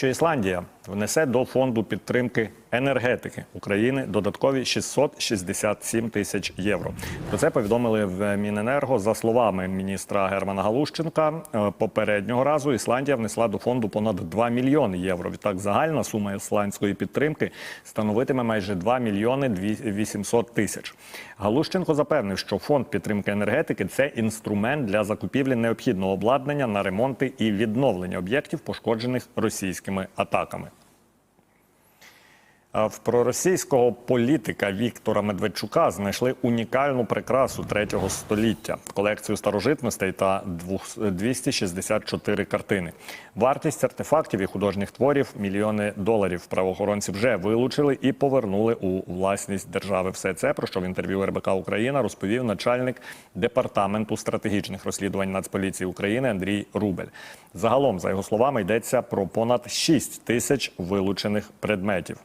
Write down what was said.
що Ісландія внесе до фонду підтримки енергетики України додаткові 667 тисяч євро. Про це повідомили в Міненерго. За словами міністра Германа Галущенка, е, попереднього разу Ісландія внесла до фонду понад 2 мільйони євро. Відтак загальна сума ісландської підтримки становитиме майже 2 мільйони 800 тисяч. Галущенко запевнив, що фонд підтримки енергетики це інструмент для закупівлі необхідного обладнання на ремонти і відновлення об'єктів, пошкоджених російськими атаками. В проросійського політика Віктора Медведчука знайшли унікальну прикрасу третього століття, колекцію старожитностей та двох- 264 картини. Вартість артефактів і художніх творів мільйони доларів. Правоохоронці вже вилучили і повернули у власність держави. Все це про що в інтерв'ю РБК Україна розповів начальник департаменту стратегічних розслідувань Нацполіції України Андрій Рубель. Загалом, за його словами, йдеться про понад 6 тисяч вилучених предметів.